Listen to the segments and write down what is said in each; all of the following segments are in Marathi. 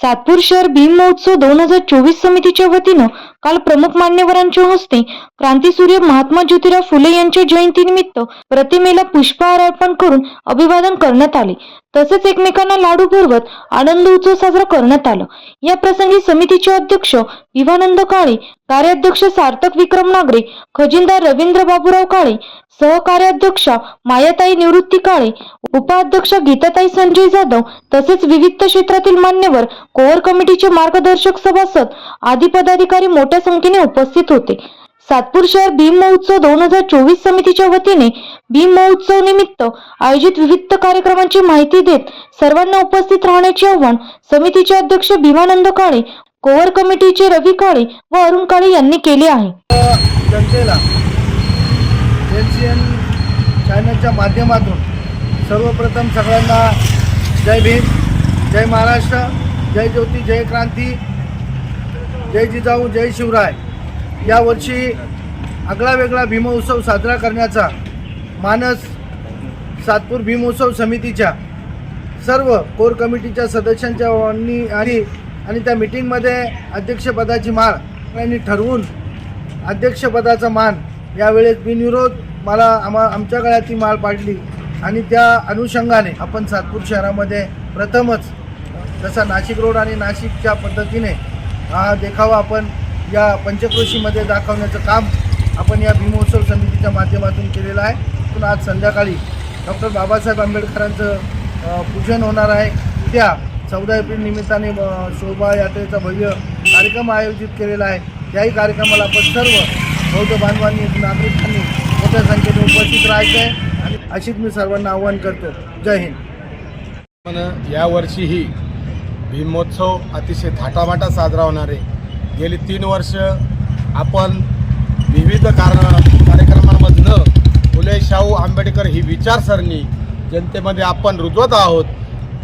सातपूर शहर भीम महोत्सव दोन हजार चोवीस समितीच्या वतीनं काल प्रमुख मान्यवरांच्या हस्ते क्रांतीसूर्य महात्मा ज्योतिराव फुले यांच्या जयंतीनिमित्त प्रतिमेला पुष्पहार अर्पण करून अभिवादन करण्यात आले. तसेच एकमेकांना लाडू भरवत आनंद उत्सव साजरा करण्यात आला. या प्रसंगी समितीचे अध्यक्ष विवानंद काळे कार्याध्यक्ष सार्थक विक्रम नागरे खजिनदार रवींद्र बाबूराव काळे सहकार्याध्यक्षा मायाताई निवृत्ती काळे उपाध्यक्ष गीताताई संजय जाधव तसेच विविध क्षेत्रातील मान्यवर कोअर कमिटीचे मार्गदर्शक सभासद आदी पदाधिकारी मोठ्या संख्येने उपस्थित होते. सातपूर शहर भीम महोत्सव दोन हजार चोवीस समितीच्या वतीने भीम महोत्सव निमित्त आयोजित विविध कार्यक्रमांची माहिती देत सर्वांना उपस्थित राहण्याचे आवाहन समितीचे अध्यक्ष भीमानंद काळे कोवर कमिटीचे रवी काळे व अरुण काळे यांनी केले आहे. जनतेला एन चॅनलच्या माध्यमातून सर्वप्रथम सगळ्यांना जय भीम जय महाराष्ट्र जय ज्योती जय क्रांती. जय जिजाऊ जय शिवराय. यावर्षी आगळा वेगळा भीमोत्सव साजरा करण्याचा मानस सातपूर भीमोत्सव समितीच्या सर्व कोर कमिटीच्या सदस्यांच्या आणि आणि त्या मिटिंगमध्ये अध्यक्षपदाची माळ यांनी ठरवून अध्यक्षपदाचा मान यावेळेस बिनविरोध मला आम्हा आमच्या गळ्यात ती माळ पाडली. आणि त्या अनुषंगाने आपण सातपूर शहरामध्ये प्रथमच जसा नाशिक रोड आणि नाशिकच्या पद्धतीने हा देखावा आपण या पंचक्रोशीमध्ये दाखवण्याचं काम आपण या भीमोत्सव समितीच्या माध्यमातून केलेलं आहे. पण आज संध्याकाळी डॉक्टर बाबासाहेब आंबेडकरांचं पूजन होणार आहे. उद्या चौदा एप्रिल निमित्ताने शोभायात्रेचा भव्य कार्यक्रम आयोजित केलेला आहे. याही कार्यक्रमाला आपण सर्व बौद्ध बांधवांनी नागरिकांनी मोठ्या संख्येने उपस्थित राहायचं आहे. आणि अशीच मी सर्वांना आवाहन करतो. जय हिंद. पण यावर्षीही भीमोत्सव अतिशय थाटामाटा साजरा होणार आहे. गेली तीन वर्ष आपण विविध कारण कार्यक्रमांमधनं फुले शाहू आंबेडकर ही विचारसरणी जनतेमध्ये आपण रुजवत आहोत.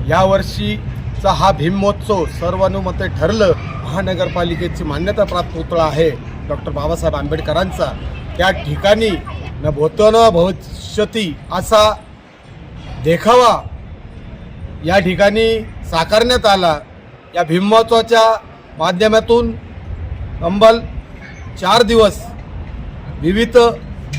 यावर्षीचा हा भीमोत्सव सर्वानुमते ठरलं महानगरपालिकेची मान्यताप्राप्त पुतळा आहे. डॉक्टर बाबासाहेब आंबेडकरांचा. त्या ठिकाणी न भूतो न भविष्यती असा देखावा या ठिकाणी साकारण्यात आला. या भीमोत्सवाच्या माध्यमातून अंबल चार दिवस विविध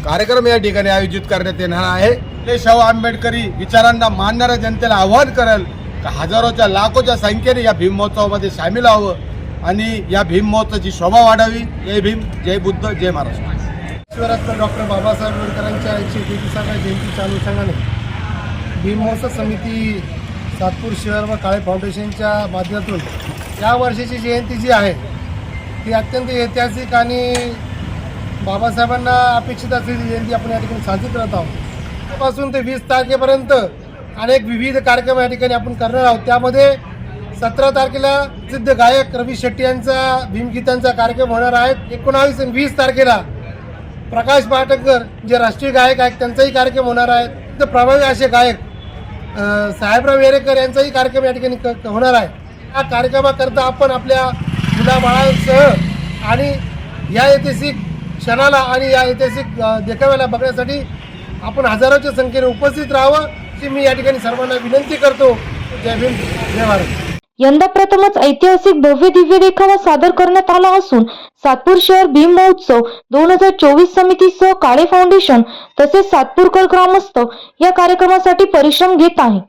कार्यक्रम या ठिकाणी आयोजित करण्यात येणार आहे. फुले शाहू आंबेडकरी विचारांना मानणाऱ्या जनतेला आव्हान करेल का हजारोच्या लाखोच्या संख्येने या भीमोत्सवामध्ये सामील व्हावं आणि या भीमोत्सवाची शोभा वाढावी. जय भीम जय बुद्ध जय महाराष्ट्र. ईश्वरत्न डॉक्टर बाबासाहेब आंबेडकरांच्या एकशे तेहतीसाव्या जयंतीच्या अनुषंगाने भीमोत्सव समिती सातपूर शहर व काळे फाउंडेशनच्या माध्यमातून या वर्षाची जयंती जी आहे ती अत्यंत ऐतिहासिक आणि बाबासाहेबांना अपेक्षित असलेली जयंती आपण या ठिकाणी साजरी करत आहोत. पासून ते वीस तारखेपर्यंत अनेक विविध कार्यक्रम या ठिकाणी आपण करणार आहोत. त्यामध्ये सतरा तारखेला प्रसिद्ध गायक रवी शेट्टी यांचा भीमगीतांचा कार्यक्रम होणार आहे. एकोणावीस आणि वीस तारखेला प्रकाश पाटकर जे राष्ट्रीय गायक आहेत त्यांचाही कार्यक्रम होणार आहे. तर प्रभावी असे गायक साहेबराव येरेकर यांचाही कार्यक्रम या ठिकाणी क- होणार आहे. या कार्यक्रमाकरता आपण आपल्या मुलाबाळांसह आणि या ऐतिहासिक क्षणाला आणि या ऐतिहासिक देखाव्याला बघण्यासाठी आपण हजारोच्या संख्येने उपस्थित राहावं अशी मी या ठिकाणी सर्वांना विनंती करतो. जय भीम जय भारत. यंदा प्रथमच ऐतिहासिक भव्य दिव्य देखावा सादर करण्यात आला असून सातपूर शहर भीम महोत्सव दोन हजार चोवीस समितीसह काळे फाउंडेशन तसेच सातपूरकर ग्रामस्थ या कार्यक्रमासाठी परिश्रम घेत आहे.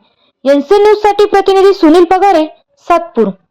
एनसी न्यूजसाठी प्रतिनिधी सुनील पगारे सातपूर.